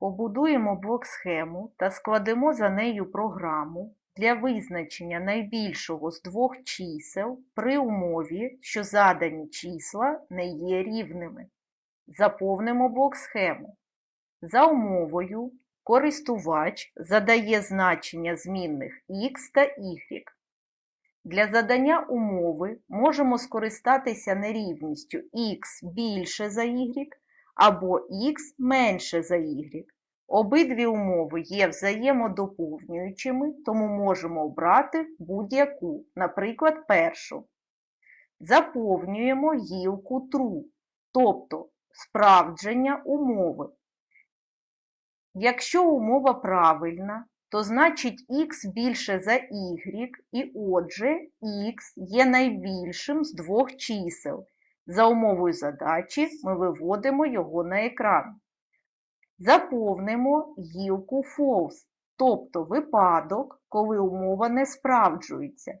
Побудуємо блок-схему та складемо за нею програму для визначення найбільшого з двох чисел при умові, що задані числа не є рівними. Заповнимо блок-схему. За умовою користувач задає значення змінних x та y. Для задання умови можемо скористатися нерівністю x більше за y або x менше за y. Обидві умови є взаємодоповнюючими, тому можемо обрати будь-яку, наприклад, першу. Заповнюємо гілку true, тобто справдження умови. Якщо умова правильна, то значить x більше за y, і отже x є найбільшим з двох чисел. За умовою задачі ми виводимо його на екран. Заповнимо гілку false, тобто випадок, коли умова не справджується.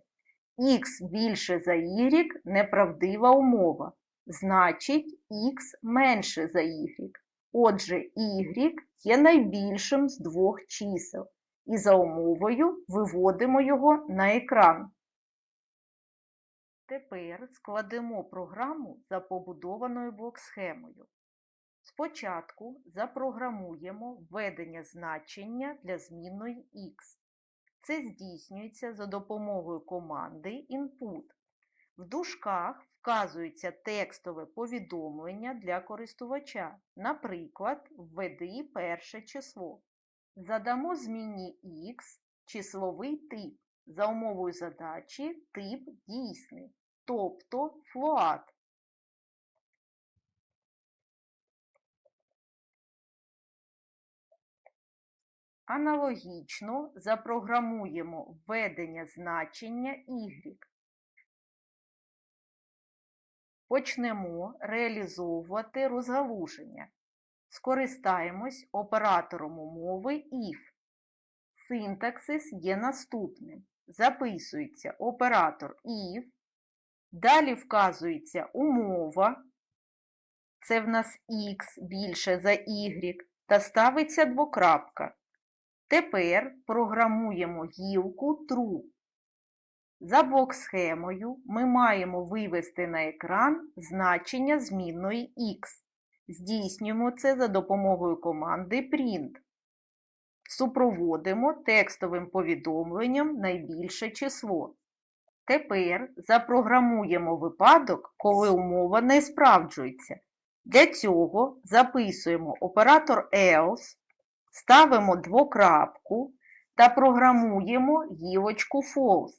Х більше за y – неправдива умова, значить х менше за y. Отже, y є найбільшим з двох чисел, і за умовою виводимо його на екран. Тепер складемо програму за побудованою блок-схемою. Спочатку запрограмуємо введення значення для змінної x. Це здійснюється за допомогою команди input. В дужках вказується текстове повідомлення для користувача. Наприклад, введи перше число. Задамо змінні x числовий тип. За умовою задачі тип дійсний, тобто float. Аналогічно запрограмуємо введення значення y. Почнемо реалізовувати розгалуження. Скористаємось оператором умови if. Синтаксис є наступним. Записується оператор if, далі вказується умова, це в нас x більше за y, та ставиться двокрапка. Тепер програмуємо гілку true. За блок-схемою ми маємо вивести на екран значення змінної x. Здійснюємо це за допомогою команди print. Супроводимо текстовим повідомленням найбільше число. Тепер запрограмуємо випадок, коли умова не справджується. Для цього записуємо оператор else, ставимо двокрапку та програмуємо гілочку false.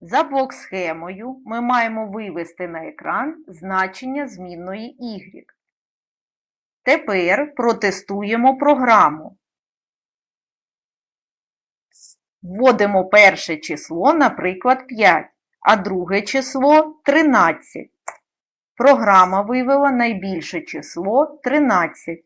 За блок-схемою ми маємо вивести на екран значення змінної y. Тепер протестуємо програму. Вводимо перше число, наприклад, 5, а друге число 13. Програма вивела найбільше число 13.